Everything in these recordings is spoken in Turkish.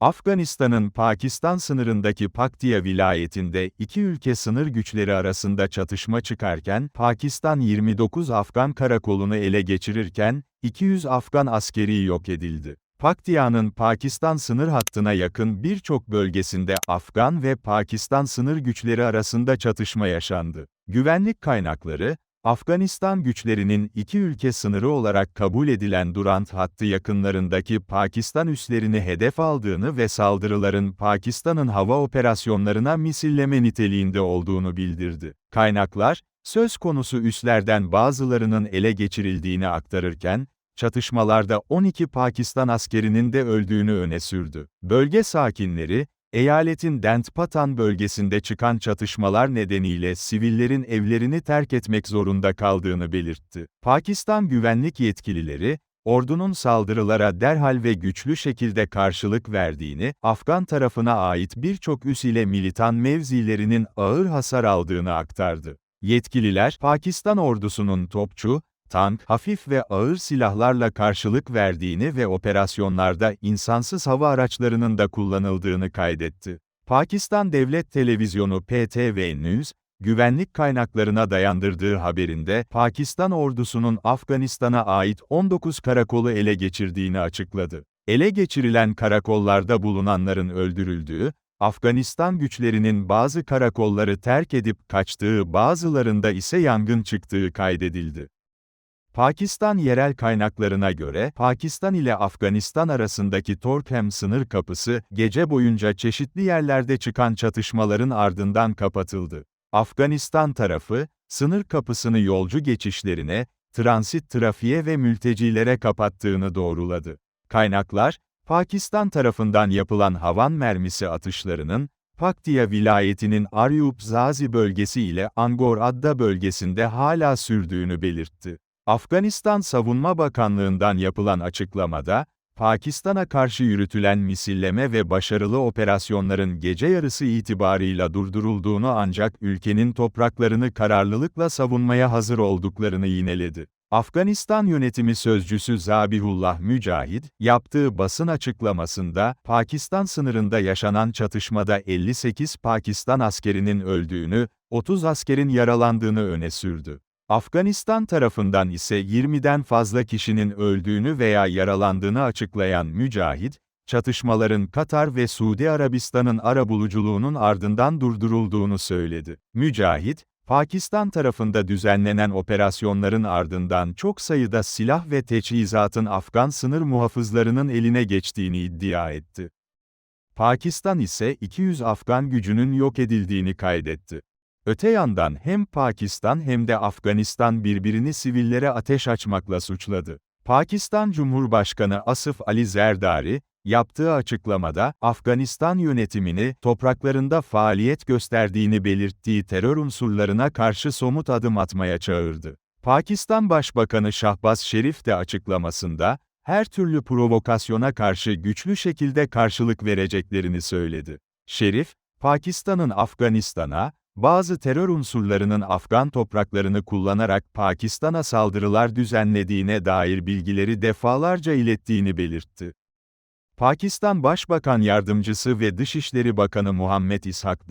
Afganistan'ın Pakistan sınırındaki Paktiya vilayetinde iki ülke sınır güçleri arasında çatışma çıkarken, Pakistan 29 Afgan karakolunu ele geçirirken, 200 Afgan askeri yok edildi. Paktiya'nın Pakistan sınır hattına yakın birçok bölgesinde Afgan ve Pakistan sınır güçleri arasında çatışma yaşandı. Güvenlik kaynakları, Afganistan güçlerinin iki ülke sınırı olarak kabul edilen Durant hattı yakınlarındaki Pakistan üslerini hedef aldığını ve saldırıların Pakistan'ın hava operasyonlarına misilleme niteliğinde olduğunu bildirdi. Kaynaklar, söz konusu üslerden bazılarının ele geçirildiğini aktarırken, çatışmalarda 12 Pakistan askerinin de öldüğünü öne sürdü. Bölge sakinleri, Eyaletin Dentpatan bölgesinde çıkan çatışmalar nedeniyle sivillerin evlerini terk etmek zorunda kaldığını belirtti. Pakistan güvenlik yetkilileri, ordunun saldırılara derhal ve güçlü şekilde karşılık verdiğini, Afgan tarafına ait birçok üs ile militan mevzilerinin ağır hasar aldığını aktardı. Yetkililer, Pakistan ordusunun topçu, tank, hafif ve ağır silahlarla karşılık verdiğini ve operasyonlarda insansız hava araçlarının da kullanıldığını kaydetti. Pakistan Devlet Televizyonu PTV News, güvenlik kaynaklarına dayandırdığı haberinde, Pakistan ordusunun Afganistan'a ait 19 karakolu ele geçirdiğini açıkladı. Ele geçirilen karakollarda bulunanların öldürüldüğü, Afganistan güçlerinin bazı karakolları terk edip kaçtığı bazılarında ise yangın çıktığı kaydedildi. Pakistan yerel kaynaklarına göre, Pakistan ile Afganistan arasındaki Torkham sınır kapısı, gece boyunca çeşitli yerlerde çıkan çatışmaların ardından kapatıldı. Afganistan tarafı, sınır kapısını yolcu geçişlerine, transit trafiğe ve mültecilere kapattığını doğruladı. Kaynaklar, Pakistan tarafından yapılan havan mermisi atışlarının, Paktiya vilayetinin Aryub Zazi bölgesi ile Angor Adda bölgesinde hala sürdüğünü belirtti. Afganistan Savunma Bakanlığı'ndan yapılan açıklamada, Pakistan'a karşı yürütülen misilleme ve başarılı operasyonların gece yarısı itibarıyla durdurulduğunu ancak ülkenin topraklarını kararlılıkla savunmaya hazır olduklarını yineledi. Afganistan yönetimi sözcüsü Zabihullah Mücahid, yaptığı basın açıklamasında, Pakistan sınırında yaşanan çatışmada 58 Pakistan askerinin öldüğünü, 30 askerin yaralandığını öne sürdü. Afganistan tarafından ise 20'den fazla kişinin öldüğünü veya yaralandığını açıklayan Mücahit, çatışmaların Katar ve Suudi Arabistan'ın arabuluculuğunun ardından durdurulduğunu söyledi. Mücahit, Pakistan tarafında düzenlenen operasyonların ardından çok sayıda silah ve teçhizatın Afgan sınır muhafızlarının eline geçtiğini iddia etti. Pakistan ise 200 Afgan gücünün yok edildiğini kaydetti. Öte yandan hem Pakistan hem de Afganistan birbirini sivillere ateş açmakla suçladı. Pakistan Cumhurbaşkanı Asif Ali Zerdari, yaptığı açıklamada, Afganistan yönetimini, topraklarında faaliyet gösterdiğini belirttiği terör unsurlarına karşı somut adım atmaya çağırdı. Pakistan Başbakanı Şahbaz Şerif de açıklamasında, her türlü provokasyona karşı güçlü şekilde karşılık vereceklerini söyledi. Şerif, Pakistan'ın Afganistan'a, bazı terör unsurlarının Afgan topraklarını kullanarak Pakistan'a saldırılar düzenlediğine dair bilgileri defalarca ilettiğini belirtti. Pakistan Başbakan Yardımcısı ve Dışişleri Bakanı Muhammed İshak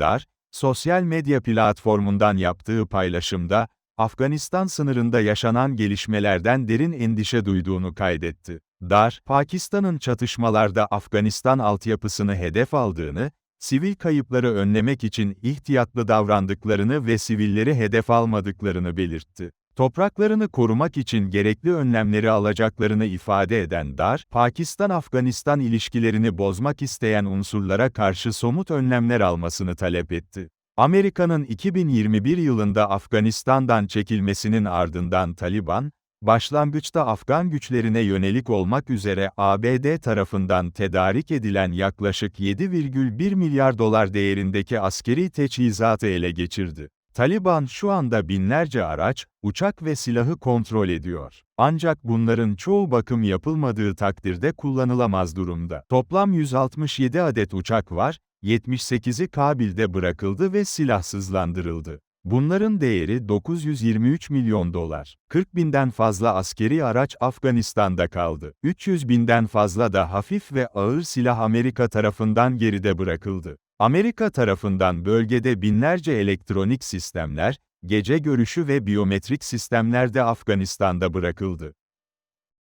sosyal medya platformundan yaptığı paylaşımda, Afganistan sınırında yaşanan gelişmelerden derin endişe duyduğunu kaydetti. Dar, Pakistan'ın çatışmalarda Afganistan altyapısını hedef aldığını, sivil kayıpları önlemek için ihtiyatlı davrandıklarını ve sivilleri hedef almadıklarını belirtti. Topraklarını korumak için gerekli önlemleri alacaklarını ifade eden Dar, Pakistan-Afganistan ilişkilerini bozmak isteyen unsurlara karşı somut önlemler almasını talep etti. Amerika'nın 2021 yılında Afganistan'dan çekilmesinin ardından Taliban, Başlangıçta Afgan güçlerine yönelik olmak üzere ABD tarafından tedarik edilen yaklaşık 7,1 milyar dolar değerindeki askeri teçhizatı ele geçirdi. Taliban şu anda binlerce araç, uçak ve silahı kontrol ediyor. Ancak bunların çoğu bakım yapılmadığı takdirde kullanılamaz durumda. Toplam 167 adet uçak var, 78'i Kabil'de bırakıldı ve silahsızlandırıldı. Bunların değeri 923 milyon dolar. 40 binden fazla askeri araç Afganistan'da kaldı. 300 binden fazla da hafif ve ağır silah Amerika tarafından geride bırakıldı. Amerika tarafından bölgede binlerce elektronik sistemler, gece görüşü ve biyometrik sistemler de Afganistan'da bırakıldı.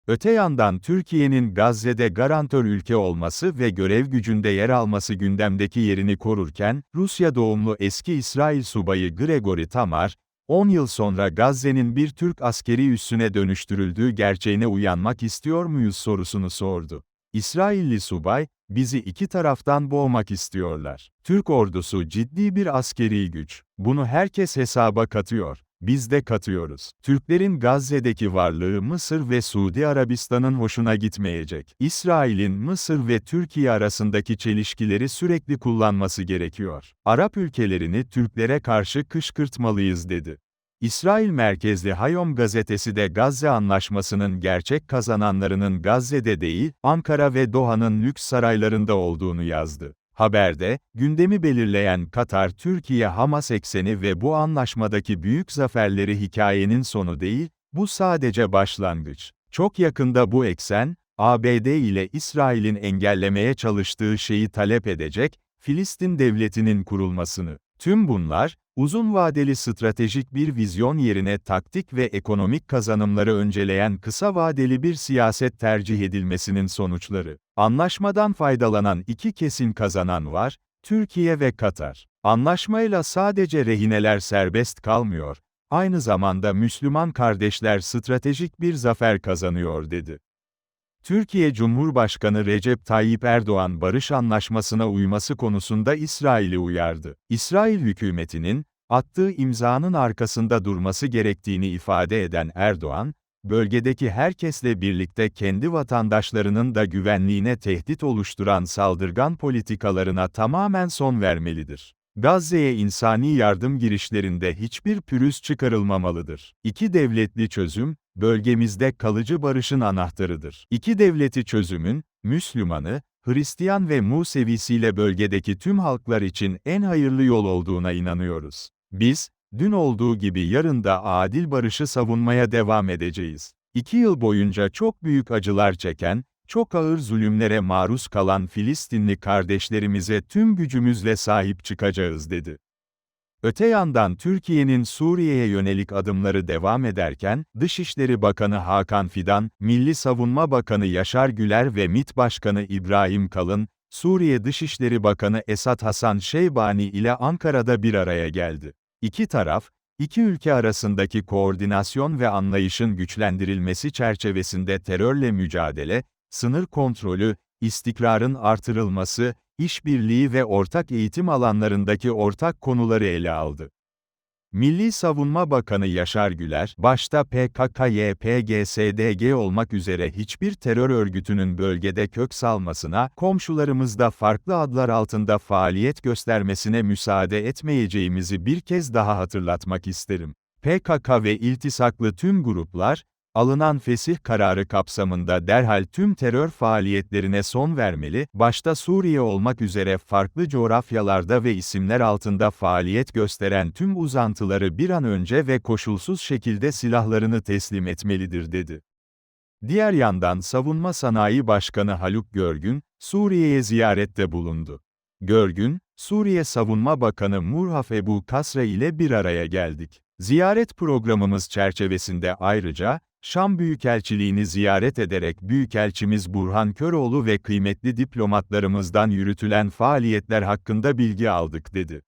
Öte yandan Türkiye'nin Gazze'de garantör ülke olması ve görev gücünde yer alması gündemdeki yerini korurken, Rusya doğumlu eski İsrail subayı Gregory Tamar, 10 yıl sonra Gazze'nin bir Türk askeri üssüne dönüştürüldüğü gerçeğine uyanmak istiyor muyuz sorusunu sordu. İsrailli subay, bizi iki taraftan boğmak istiyorlar. Türk ordusu ciddi bir askeri güç. Bunu herkes hesaba katıyor. Biz de katıyoruz. Türklerin Gazze'deki varlığı Mısır ve Suudi Arabistan'ın hoşuna gitmeyecek. İsrail'in Mısır ve Türkiye arasındaki çelişkileri sürekli kullanması gerekiyor. Arap ülkelerini Türklere karşı kışkırtmalıyız dedi. İsrail merkezli Hayom gazetesi de Gazze Anlaşması'nın gerçek kazananlarının Gazze'de değil, Ankara ve Doha'nın lüks saraylarında olduğunu yazdı. Haberde, gündemi belirleyen Katar-Türkiye-Hamas ekseni ve bu anlaşmadaki büyük zaferleri hikayenin sonu değil, bu sadece başlangıç. Çok yakında bu eksen, ABD ile İsrail'in engellemeye çalıştığı şeyi talep edecek, Filistin devletinin kurulmasını. Tüm bunlar, uzun vadeli stratejik bir vizyon yerine taktik ve ekonomik kazanımları önceleyen kısa vadeli bir siyaset tercih edilmesinin sonuçları. Anlaşmadan faydalanan iki kesin kazanan var, Türkiye ve Katar. Anlaşmayla sadece rehineler serbest kalmıyor, aynı zamanda Müslüman kardeşler stratejik bir zafer kazanıyor dedi. Türkiye Cumhurbaşkanı Recep Tayyip Erdoğan barış anlaşmasına uyması konusunda İsrail'i uyardı. İsrail hükümetinin, attığı imzanın arkasında durması gerektiğini ifade eden Erdoğan, bölgedeki herkesle birlikte kendi vatandaşlarının da güvenliğine tehdit oluşturan saldırgan politikalarına tamamen son vermelidir. Gazze'ye insani yardım girişlerinde hiçbir pürüz çıkarılmamalıdır. İki devletli çözüm, bölgemizde kalıcı barışın anahtarıdır. İki devleti çözümün, Müslümanı, Hristiyan ve Musevisiyle bölgedeki tüm halklar için en hayırlı yol olduğuna inanıyoruz. Biz, dün olduğu gibi yarın da adil barışı savunmaya devam edeceğiz. İki yıl boyunca çok büyük acılar çeken, çok ağır zulümlere maruz kalan Filistinli kardeşlerimize tüm gücümüzle sahip çıkacağız dedi. Öte yandan Türkiye'nin Suriye'ye yönelik adımları devam ederken, Dışişleri Bakanı Hakan Fidan, Milli Savunma Bakanı Yaşar Güler ve MİT Başkanı İbrahim Kalın, Suriye Dışişleri Bakanı Esat Hasan Şeybani ile Ankara'da bir araya geldi. İki taraf, iki ülke arasındaki koordinasyon ve anlayışın güçlendirilmesi çerçevesinde terörle mücadele, sınır kontrolü, istikrarın artırılması, işbirliği ve ortak eğitim alanlarındaki ortak konuları ele aldı. Milli Savunma Bakanı Yaşar Güler, başta PKK-YPG-SDG olmak üzere hiçbir terör örgütünün bölgede kök salmasına, komşularımızda farklı adlar altında faaliyet göstermesine müsaade etmeyeceğimizi bir kez daha hatırlatmak isterim. PKK ve iltisaklı tüm gruplar, alınan fesih kararı kapsamında derhal tüm terör faaliyetlerine son vermeli, başta Suriye olmak üzere farklı coğrafyalarda ve isimler altında faaliyet gösteren tüm uzantıları bir an önce ve koşulsuz şekilde silahlarını teslim etmelidir dedi. Diğer yandan Savunma Sanayi Başkanı Haluk Görgün, Suriye'ye ziyarette bulundu. Görgün, Suriye Savunma Bakanı Murhaf Ebu Kasra ile bir araya geldik. Ziyaret programımız çerçevesinde ayrıca, Şam Büyükelçiliğini ziyaret ederek Büyükelçimiz Burhan Köroğlu ve kıymetli diplomatlarımızdan yürütülen faaliyetler hakkında bilgi aldık dedi.